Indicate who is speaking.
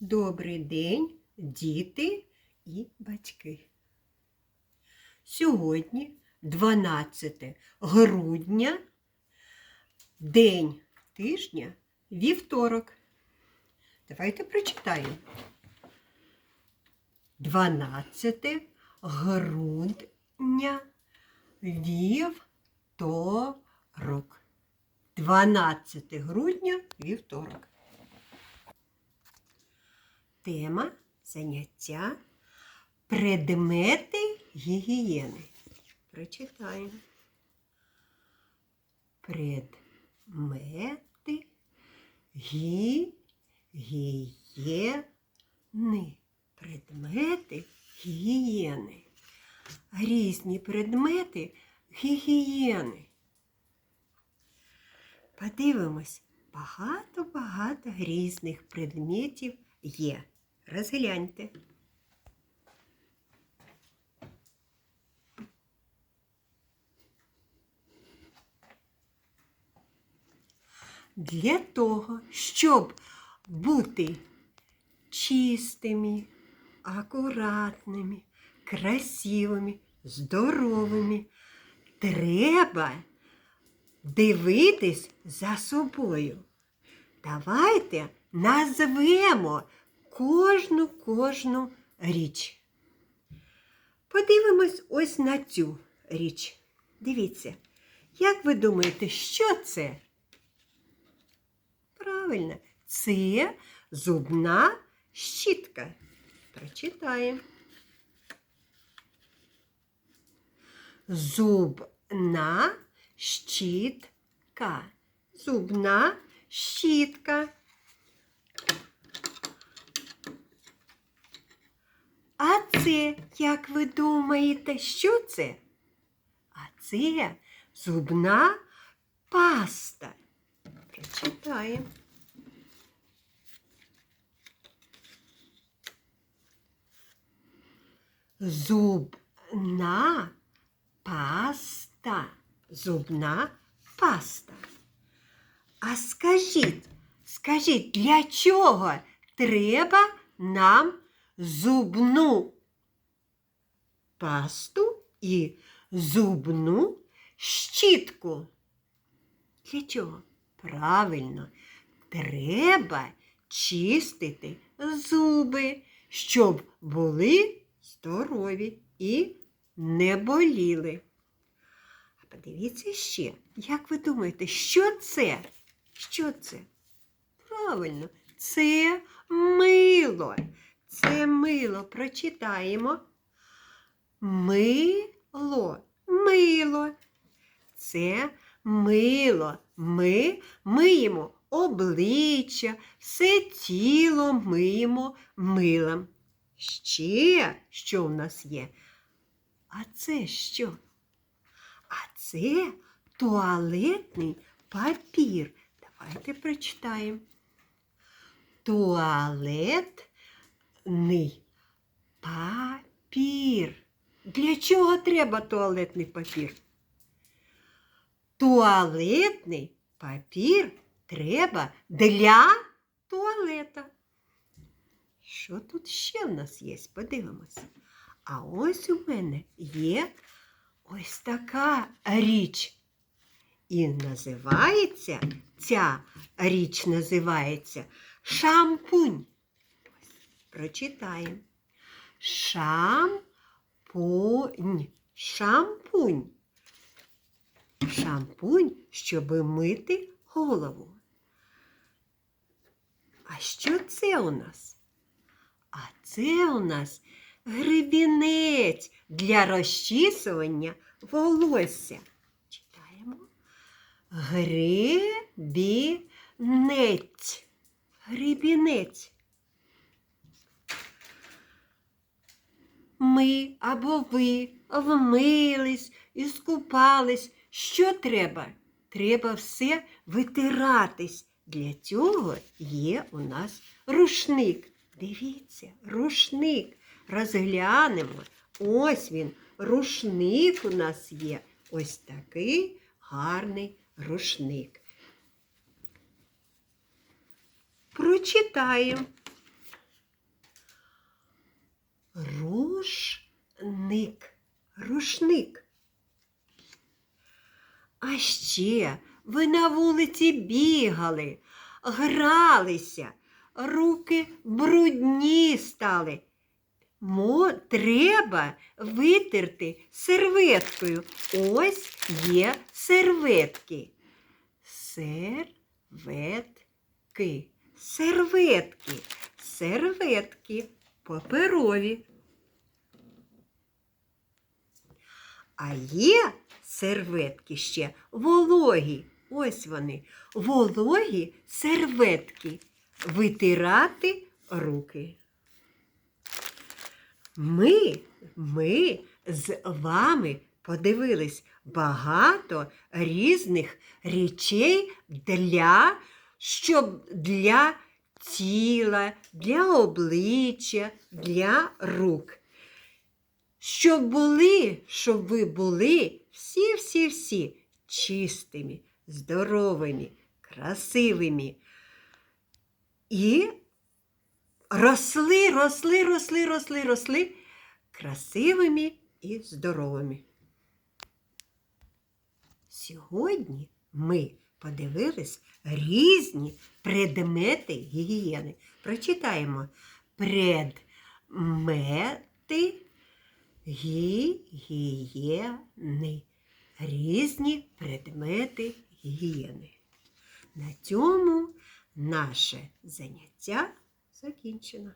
Speaker 1: Добрий день, діти і батьки. Сьогодні 12 грудня, день тижня, вівторок. Давайте прочитаємо. 12 грудня, вівторок. 12 грудня, вівторок. Тема заняття предмети гігієни. Прочитаємо. Предмети гігієни. Предмети гігієни. Різні предмети гігієни. Подивимось, багато-багато різних предметів є. Розгляньте. Для того, щоб бути чистими, акуратними, красивими, здоровими, треба дивитись за собою. Давайте назвемо кожну кожну річ. Подивимось ось на цю річ. Дивіться, як ви думаєте, що це? Правильно, це зубна щітка. Прочитаємо. Зубна щітка. Зубна щітка. А це, як ви думаєте, що це? А це зубна паста. Прочитаємо. Зубна паста. Зубна паста. А скажіть, скажіть, для чого треба нам зубну пасту і зубну щітку? Для чого? Правильно, треба чистити зуби, щоб були здорові і не боліли. А подивіться ще, як ви думаєте, що це? Що це? Правильно, це мило. Це мило. Прочитаємо. Мило. Мило. Це мило. Ми миємо обличчя, все тіло миємо милом. Ще що в нас є? А це що? А це туалетний папір. Давайте прочитаємо. Туалетний папір. Для чого треба туалетний папір? Туалетний папір треба для туалета. Що тут ще в нас є? Подивимось. А ось у мене є ось така річ. І називається, ця річ називається шампунь. Ось, прочитаємо. Шампунь. Шампунь. Шампунь, щоб мити голову. А що це у нас? А це у нас гребінець для розчісування волосся. Читаємо. Гребінець. Гребінець. Ми або ви вмились і скупались. Що треба? Треба все витиратись. Для цього є у нас рушник. Дивіться, рушник. Розглянемо. Ось він, рушник у нас є. Ось такий гарний рушник. Прочитаємо. Рушник. Рушник. А ще ви на вулиці бігали, гралися, руки брудні стали. Мо треба витерти серветкою. Ось є серветки. Серветки. Серветки. Серветки паперові. А є серветки ще вологі. Ось вони. Вологі серветки. Витирати руки. Ми, ми з вами подивились багато різних речей для, щоб для тіла, для обличчя, для рук. Щоб були, щоб ви були всі-всі-всі чистими, здоровими, красивими. І росли, росли, росли, росли, росли красивими і здоровими. Сьогодні ми подивились різні предмети гігієни. Прочитаємо предмети гігієни. Різні предмети гігієни. На цьому наше заняття закінчено.